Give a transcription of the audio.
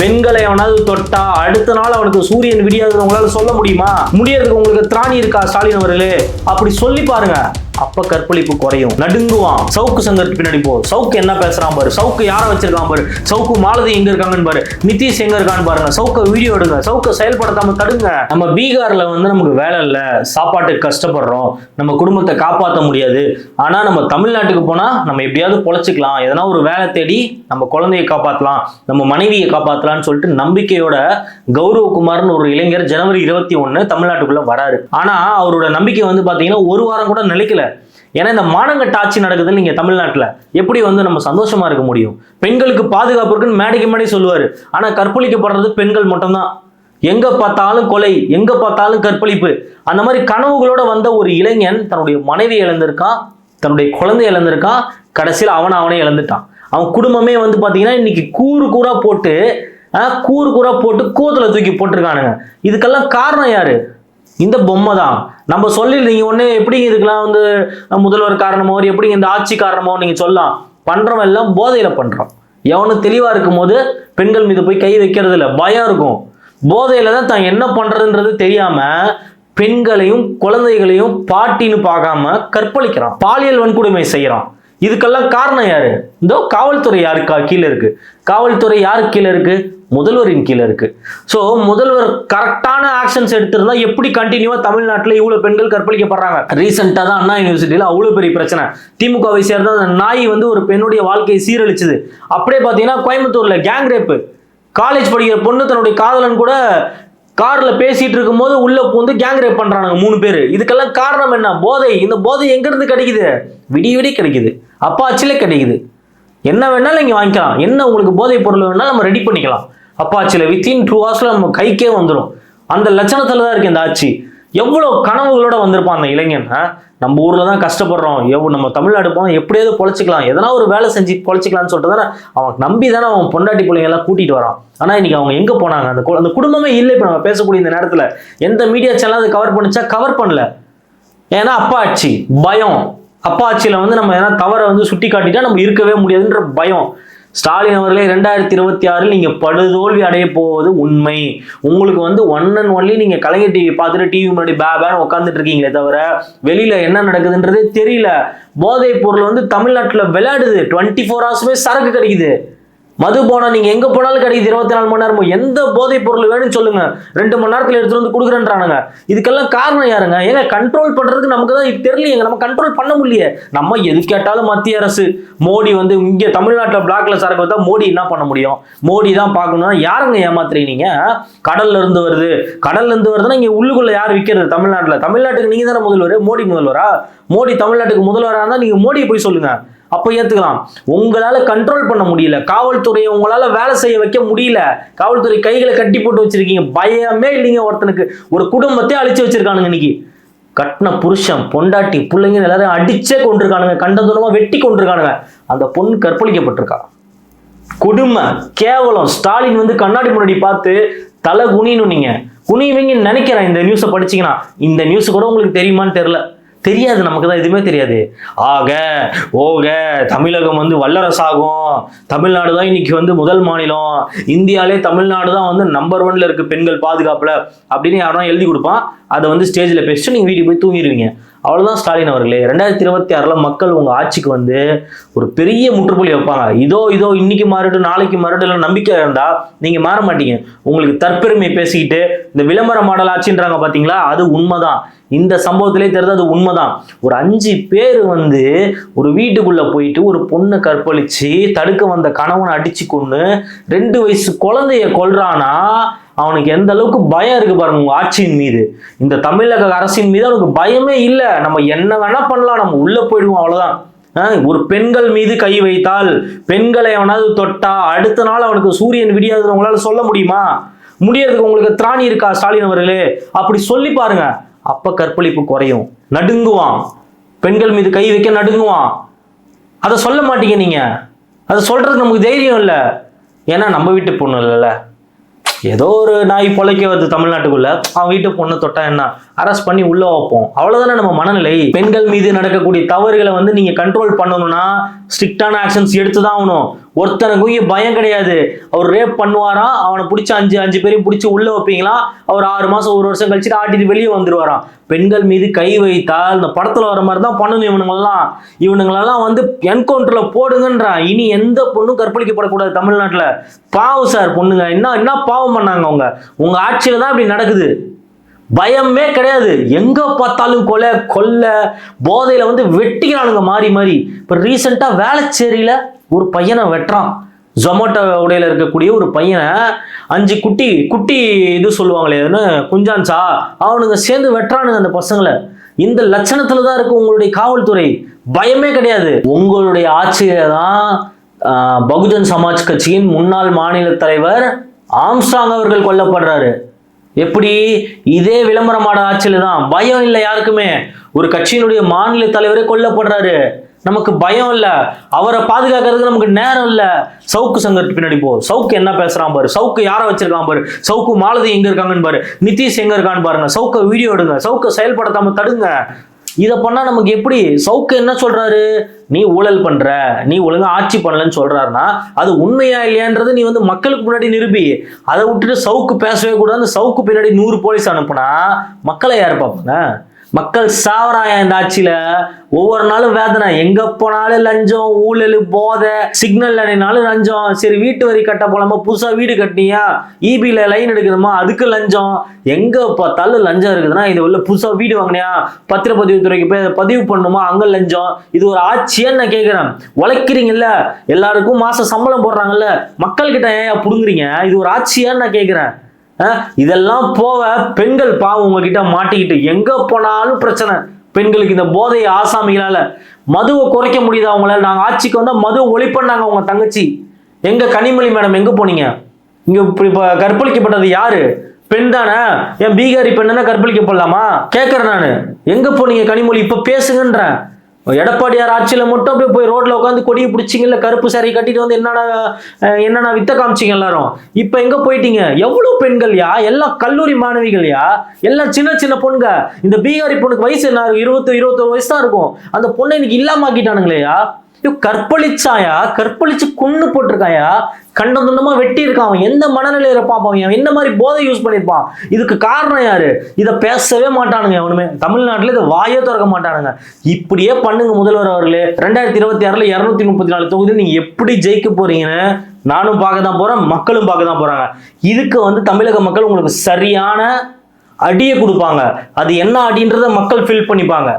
பெண்களை அவனாவது தொட்டா அடுத்த நாள் அவனுக்கு சூரியன் விடியாது உங்களால சொல்ல முடியுமா? முடியறதுக்கு உங்களுக்கு திராணி இருக்கா ஸ்டாலின் அவர்களே? அப்படி சொல்லி பாருங்க. அப்ப கற்பழிப்பு குறையும். நடுங்குவான். சவுக்கு சங்கர் பின்னாடி போ. சவுக்கு என்ன பேசுறான் பாரு. சவுக்கு யாரை வச்சிருக்கான் பாரு? சவுக்கு மாலதி எங்க இருக்காங்கன்னு பாரு. நிதிஷ் எங்க இருக்கான்னு பாருங்க. சவுக்க வீடியோ எடுங்க. சவுக்க செயல்படுத்தாம தடுங்க. நம்ம பீகார்ல வந்து நமக்கு வேலை இல்ல. சாப்பாட்டுக்கு கஷ்டப்படுறோம். நம்ம குடும்பத்தை காப்பாற்ற முடியாது. ஆனா நம்ம தமிழ்நாட்டுக்கு போனா நம்ம எப்படியாவது பொழைச்சிக்கலாம். எதனா ஒரு வேலை தேடி நம்ம குழந்தையை காப்பாற்றலாம் நம்ம மனைவியை பார்க்கலாம்னு சொல்லிட்டு நம்பிக்கையோட கௌரவகுமார்னு ஒரு இளைஞர் ஜனவரி இருபத்தி ஒன்னு தமிழ்நாட்டுக்குள்ள வராரு. ஆனா அவரோட நம்பிக்கை வந்து பாத்தீங்கன்னா ஒரு வாரம் கூட நிலைக்கல. ஏன்னா இந்த மானங்கட்ட ஆட்சி நடக்குதுன்னு நீங்க தமிழ்நாட்டில் எப்படி வந்து நம்ம சந்தோஷமா இருக்க முடியும்? பெண்களுக்கு பாதுகாப்பு இருக்குன்னு மேடைக்கு மேடை சொல்லுவார். ஆனால் கற்பழிக்கப்படுறது பெண்கள் மட்டும்தான். எங்க பார்த்தாலும் கொலை எங்க பார்த்தாலும் கற்பழிப்பு. அந்த மாதிரி கனவுகளோட வந்த ஒரு இளைஞன் தன்னுடைய மனைவி இழந்திருக்கான் தன்னுடைய குழந்தை இழந்திருக்கான் கடைசியில் அவனை அவனே இழந்துட்டான். அவன் குடும்பமே வந்து பார்த்தீங்கன்னா இன்னைக்கு கூறு கூறா போட்டு கூறு கூற போட்டு கூத்துல தூக்கி போட்டிருக்கானுங்க. இதுக்கெல்லாம் காரணம் யாரு? இந்த பொம்மை தான். நம்ம சொல்லி நீங்க ஒண்ணு எப்படி இதுக்கெல்லாம் வந்து முதல்வர் காரணமோ ஒரு எப்படி இந்த ஆட்சி காரணமோ நீங்க சொல்லலாம். பண்ணுறவன் எல்லாம் போதையில பண்றோம் எவனும் தெளிவா இருக்கும்போது பெண்கள் மீது போய் கை வைக்கிறது இல்லை பயம் இருக்கும். போதையில தான் தான் என்ன பண்றதுன்றது தெரியாம பெண்களையும் குழந்தைகளையும் பாட்டின்னு பார்க்காம கற்பழிக்கிறான். பாலியல் வன்கொடுமை செய்கிறான் இதுக்கெல்லாம் காரணம் யாரு? இதோ காவல்துறை யாருக்கா கீழே இருக்கு. காவல்துறை யாருக்கு கீழே இருக்கு? முதல்வரின் கீழே இருக்கு. ஸோ முதல்வர் கரெக்டான ஆக்ஷன்ஸ் எடுத்திருந்தா எப்படி கண்டினியூவா தமிழ்நாட்டில் இவ்வளவு பெண்கள் கற்பழிக்கப்படுறாங்க? ரீசெண்டாக தான் அண்ணா யூனிவர்சிட்டியில் அவ்வளோ பெரிய பிரச்சனை. திமுகவை சேர்ந்த அந்த நாய் வந்து ஒரு பெண்ணுடைய வாழ்க்கையை சீரழிச்சது. அப்படியே பார்த்தீங்கன்னா கோயம்புத்தூர்ல கேங் ரேப்பு காலேஜ் படிக்கிற பொண்ணு தன்னுடைய காதலன் கூட கார்ல பேசிட்டு இருக்கும்போது உள்ள பூந்து கேங் ரேப் பண்றானுங்க மூணு பேர். இதுக்கெல்லாம் காரணம் என்ன? போதை. இந்த போதை எங்க இருந்து கிடைக்குது? விடிய விடிய கிடைக்குது. அப்பாச்சிலே கிடைக்குது. என்ன வேணாலும் நீங்க வாங்கிக்கலாம். என்ன உங்களுக்கு போதை பொருள் வேணாலும் நம்ம ரெடி பண்ணிக்கலாம். அப்பாச்சில வித்தின் டூ ஹவர்ஸில் நம்ம கைக்கே வந்துடும் அந்த லட்சணத்தில் தான் இருக்கு இந்த ஆட்சி. எவ்வளோ கனவுகளோட வந்திருப்பான் அந்த இளைஞன் நம்ம ஊரில் தான் கஷ்டப்படுறோம். எவ்வளோ நம்ம தமிழ்நாடு போனால் எப்படியாவது பொழைச்சிக்கலாம். எதனா ஒரு வேலை செஞ்சு பொழைச்சிக்கலாம்னு சொல்லிட்டு தானே அவன் நம்பி தானே அவன் பொண்டாட்டி பிள்ளைங்க கூட்டிகிட்டு கூட்டிட்டு வரான். ஆனால் இன்னைக்கு அவங்க எங்கே போனாங்க? அந்த கு- அந்த குடும்பமே இல்லை இப்போ நம்ம பேசக்கூடிய இந்த நேரத்தில். எந்த மீடியா சேனல் அதை கவர் பண்ணுச்சா? கவர் பண்ணல. ஏன்னா அப்பா ஆட்சி பயம். அப்பா ஆட்சியில் வந்து நம்ம எதனா தவறை வந்து சுட்டி காட்டிட்டா நம்ம இருக்கவே முடியாதுன்ற பயம். ஸ்டாலின் அவர்களே ரெண்டாயிரத்தி இருபத்தி ஆறில் நீங்கள் படுதோல்வி அடைய போவது உண்மை. உங்களுக்கு வந்து ஒன் அண்ட் ஒன்லி நீங்கள் கலைஞர் டிவி பார்த்துட்டு டிவி முன்னாடி பே உட்காந்துட்டு இருக்கீங்களே தவிர வெளியில் என்ன நடக்குதுன்றதே தெரியல. போதைப் பொருள் வந்து தமிழ்நாட்டில் விளையாடுது. டுவெண்ட்டி ஃபோர் ஹவர்ஸுமே சரக்கு கிடைக்குது. மது போனால் நீங்கள் எங்கே போனாலும் கிடைக்குது. இருபத்தி நாலு மணி நேரமும் எந்த போதைப் பொருள் வேணும்னு சொல்லுங்க. ரெண்டு மணி நேரத்தில் எடுத்துகிட்டு வந்து கொடுக்குறேன்றானுங்க. இதுக்கெல்லாம் காரணம் யாருங்க? ஏங்க கண்ட்ரோல் பண்ணுறதுக்கு நமக்கு தான் இது தெரியலையேங்க. நம்ம கண்ட்ரோல் பண்ண முடியலையே. நம்ம எது கேட்டாலும் மத்திய அரசு மோடி வந்து இங்கே தமிழ்நாட்டில் பிளாக்ல சரக்கு வந்தா மோடி என்ன பண்ண முடியும்? மோடி தான் பார்க்கணும்னா யாருங்க ஏமாத்துறீங்க? கடல்ல இருந்து வருது. கடல்ல இருந்து வருதுன்னா இங்கே உள்ளுக்குள்ள யார் விற்கிறது தமிழ்நாட்டில். தமிழ்நாட்டுக்கு நீங்கள் தானே முதல்வர்? மோடி முதல்வரா? மோடி தமிழ்நாட்டுக்கு முதல்வராக இருந்தால் நீங்கள் மோடியை போய் சொல்லுங்கள் அப்போ ஏற்றுக்கலாம் உங்களால் கண்ட்ரோல் பண்ண முடியல. காவல்துறையை உங்களால் வேலை செய்ய வைக்க முடியல. காவல்துறை கைகளை கட்டி போட்டு வச்சுருக்கீங்க. பயமே இல்லைங்க ஒருத்தனுக்கு. ஒரு குடும்பத்தையே அழிச்சு வச்சுருக்கானுங்க இன்னைக்கு. கட்டின புருஷன் பொண்டாட்டி பிள்ளைங்க எல்லாரும் அடிச்சே கொண்டிருக்கானுங்க கண்டதுனமா வெட்டி கொண்டிருக்கானுங்க அந்த பொண்ணு கற்பழிக்கப்பட்டிருக்கா. கொடுமை கேவலம். ஸ்டாலின் வந்து கண்ணாடி முன்னாடி பார்த்து தலை குனியணும் நீங்க. குனிவீங்கன்னு நினைக்கிறேன் இந்த நியூஸை படிச்சீங்கன்னா. இந்த நியூஸ் கூட உங்களுக்கு தெரியுமான்னு தெரியல. தெரியாது நமக்கு தான் எதுவுமே தெரியாது. ஆக ஓக தமிழகம் வந்து வல்லரசாகும். தமிழ்நாடு தான் இன்னைக்கு வந்து முதல் மாநிலம். இந்தியாலே தமிழ்நாடு தான் வந்து நம்பர் ஒன்ல இருக்கு பெண்கள் பாதுகாப்புல அப்படின்னு யாரும் எழுதி கொடுப்பான். அதை வந்து ஸ்டேஜில் பேசிட்டு நீங்கள் வீட்டுக்கு போய் தூங்கிடுவீங்க அவ்வளோதான் ஸ்டாலின் அவர்களே. ரெண்டாயிரத்தி இருபத்தி ஆறில் மக்கள் உங்கள் ஆட்சிக்கு வந்து ஒரு பெரிய முற்றுப்புள்ளி வைப்பாங்க. இதோ இதோ இன்னைக்கு மாறிடும் நாளைக்கு மாறிடும் இல்லை நம்பிக்கை இருந்தால் நீங்கள் மாற மாட்டீங்க. உங்களுக்கு தற்பெருமை பேசிக்கிட்டு இந்த விளம்பர மாடல் ஆட்சின்றாங்க பார்த்தீங்களா அது உண்மைதான். இந்த சம்பவத்திலே தெரிஞ்சது அது உண்மைதான். ஒரு அஞ்சு பேர் வந்து ஒரு வீட்டுக்குள்ளே போயிட்டு ஒரு பொண்ணை கற்பழித்து தடுக்க வந்த கணவனை அடிச்சு கொண்டு ரெண்டு வயசு குழந்தைய கொல்றானா அவனுக்கு எந்த அளவுக்கு பயம் இருக்கு பாருங்க உங்க ஆட்சியின் மீது. இந்த தமிழக அரசின் மீது அவனுக்கு பயமே இல்லை. நம்ம என்ன வேணா பண்ணலாம். நம்ம உள்ள போயிடுவோம் அவ்வளவுதான். ஒரு பெண்கள் மீது கை வைத்தால் பெண்களை அவனாவது தொட்டா அடுத்த நாள் அவனுக்கு சூரியன் விடியாதுன்னு உங்களால சொல்ல முடியுமா? முடியறதுக்கு உங்களுக்கு திராணி இருக்கா ஸ்டாலின் அவர்களே? அப்படி சொல்லி பாருங்க. அப்ப கற்பழிப்பு குறையும். நடுங்குவான். பெண்கள் மீது கை வைக்க நடுங்குவான். அதை சொல்ல மாட்டீங்க நீங்க. அதை சொல்றதுக்கு நமக்கு தைரியம் இல்லை. ஏன்னா நம்ம வீட்டு பொண்ணு இல்லைல்ல. ஏதோ ஒரு நாய் பொழைக்க வருது தமிழ்நாட்டுக்குள்ள. அவன் வீட்டு பொண்ணு தொட்டா என்ன? அரெஸ்ட் பண்ணி உள்ள வைப்போம். அவ்வளவுதானே நம்ம மனநிலை? பெண்கள் மீது நடக்கக்கூடிய தவறுகளை வந்து நீங்க கண்ட்ரோல் பண்ணணும்னா ஸ்ட்ரிக்டான ஆக்ஷன்ஸ் எடுத்து தான் ஆகணும். ஒருத்தனுக்கும் பயம் கிடையாது. அவர் ரேப் பண்ணுவாராம் அவனை பிடிச்சி அஞ்சு அஞ்சு பேரையும் பிடிச்சி உள்ள வைப்பீங்களாம் அவர் ஆறு மாசம் ஒரு வருஷம் கழிச்சுட்டு ஆட்டிட்டு வெளியே வந்துருவாராம். பெண்கள் மீது கை வைத்தால் இந்த படத்துல வர மாதிரி தான் பண்ணணும் இவனுங்களெல்லாம் இவனுங்களெல்லாம் வந்து என்கவுண்டர்ல போடுங்கன்றான். இனி எந்த பொண்ணும் கற்பழிக்கப்படக்கூடாது தமிழ்நாட்டுல. பாவம் சார் பொண்ணுங்க. என்ன என்ன பாவம் பண்ணாங்க அவங்க? உங்க ஆட்சியில தான் இப்படி நடக்குது. பயமே கிடையாது. எங்க பார்த்தாலும் கொலை கொல்லை போதையில வந்து வெட்டிக்கிறானுங்க மாறி மாறி. இப்ப ரீசெண்டா வேளச்சேரியில ஒரு பையனை வெட்டுறான். ஜொமேட்டோ உடையில இருக்கக்கூடிய ஒரு பையனை அஞ்சு குட்டி குட்டி இது சொல்லுவாங்களே என்ன குஞ்சான்சா அவனுங்க சேர்ந்து வெட்டுறானுங்க அந்த பசங்களை. இந்த லட்சணத்துல தான் இருக்கு உங்களுடைய காவல்துறை. பயமே கிடையாது. உங்களுடைய ஆட்சியில தான் பகுஜன் சமாஜ் கட்சியின் முன்னாள் மாநில தலைவர் ஆம்ஸ்டாங் அவர்கள் கொல்லப்படுறாரு. எப்படி? இதே விளம்பரமான ஆட்சியில் தான் பயம் இல்லை யாருக்குமே. ஒரு கட்சியினுடைய மாநில தலைவரே கொல்லப்படுறாரு. நமக்கு பயம் இல்லை. அவரை பாதுகாக்கிறதுக்கு நமக்கு நேரம் இல்லை. சவுக்கு சங்கர் பின்னாடி போ. சவுக்கு என்ன பேசுகிறான் பாரு. சவுக்கு யாரை வச்சிருக்கான் பாரு? சவுக்கு மாலதி எங்கே இருக்காங்கன்னு பாரு. நிதிஷ் எங்கே இருக்கான்னு பாருங்க. சவுக்கை வீடியோ எடுங்க. சவுக்கை செயல்படுத்தாமல் தடுங்க. இதை பண்ணால் நமக்கு எப்படி? சவுக்கு என்ன சொல்கிறாரு நீ ஊழல் பண்ணுற நீ ஒழுங்கா ஆட்சி பண்ணலன்னு சொல்கிறாருன்னா அது உண்மையா இல்லையான்றது நீ வந்து மக்களுக்கு முன்னாடி நிரூபி. அதை விட்டுட்டு சவுக்கு பேசவே கூடாது சவுக்கு பின்னாடி நூறு போலீஸ் அனுப்புனா மக்களை யார் பார்ப்பாங்க? மக்கள் சாவறாயா இந்த ஆட்சியில. ஒவ்வொரு நாளும் வேதனை. எங்க போனாலும் லஞ்சம் ஊழல் போதை சிக்னல் நினைனாலும் லஞ்சம். சரி வீட்டு வரி கட்ட போலாமா? புதுசா வீடு கட்டினியா? இபில லைன் எடுக்கணுமா? அதுக்கு லஞ்சம். எங்க பார்த்தாலும் லஞ்சம் இருக்குதுன்னா இது உள்ள புதுசா வீடு வாங்கினியா? பத்திரப்பதிவு துறைக்கு போய் பதிவு பண்ணுமா அங்க லஞ்சம். இது ஒரு ஆட்சியான்னு நான் கேட்கிறேன். உழைக்கிறீங்கல்ல? எல்லாருக்கும் மாசம் சம்பளம் போடுறாங்கல்ல? மக்கள் கிட்ட ஏன் புடுங்குறீங்க? இது ஒரு ஆட்சியான்னு நான் கேட்கிறேன். இதெல்லாம் போக பெண்கள் பாவம் உங்ககிட்ட மாட்டிக்கிட்டு எங்க போனாலும் பிரச்சனை. பெண்களுக்கு இந்த போதை ஆசாமிகளால மதுவை குறைக்க முடியுதா அவங்களால நாங்க ஆட்சிக்கு வந்தா மது ஒழிப்பண்ணாங்க உங்க தங்கச்சி. எங்க கனிமொழி மேடம் எங்க போனீங்க? இங்க இப்ப கற்பழிக்கப்பட்டது யாரு? பெண் தானே? என் பீகாரி பெண்ணை கற்பழிக்கப்படலாமா கேட்கறேன் நானு. எங்க போனீங்க கனிமொழி? இப்ப பேசுங்கன்றேன். எடப்பாடியார் ஆட்சியில் மட்டும் அப்படியே போய் ரோட்ல உட்காந்து கொடியை பிடிச்சிங்கல்ல கருப்பு சாரி கட்டிட்டு வந்து என்னென்ன என்னென்ன வித்த காமிச்சிங்க எல்லாரும்? இப்போ எங்கே போயிட்டீங்க? எவ்வளோ பெண்கள்யா? எல்லாம் கல்லூரி மாணவிகள்யா? எல்லாம் சின்ன சின்ன பொண்ணுங்க. இந்த பீகாரி பொண்ணுக்கு வயசு என்ன இருக்கும்? இருபத்தி இருபத்தொரு வயசு தான் இருக்கும். அந்த பொண்ணை இன்னைக்கு இல்லாம ஆக்கிட்டானுங்களேயா? ஐயோ, கற்பழிச்சாயா? கற்பழிச்சு கொன்னு போட்டிருக்காயா? கண்ட துண்டமா வெட்டி இருக்கான் அவன். எந்த மனநிலையில பார்ப்பான் அவன் என்ன மாதிரி போதை யூஸ் பண்ணியிருப்பான்? இதுக்கு காரணம் யாரு? இதை பேசவே மாட்டானுங்க அவனுமே தமிழ்நாட்டில் இதை வாயே திறக்க மாட்டானுங்க. இப்படியே பண்ணுங்க முதல்வர் அவர்களே. ரெண்டாயிரத்தி இருபத்தி ஆறுல இருநூத்தி முப்பத்தி நாலு தொகுதியில் நீங்க எப்படி ஜெயிக்க போறீங்கன்னு நானும் பார்க்க தான் போறேன் மக்களும் பார்க்க தான் போறாங்க. இதுக்கு வந்து தமிழக மக்கள் உங்களுக்கு சரியான அடியை கொடுப்பாங்க. அது என்ன அடின்றத மக்கள் ஃபீல் பண்ணிப்பாங்க.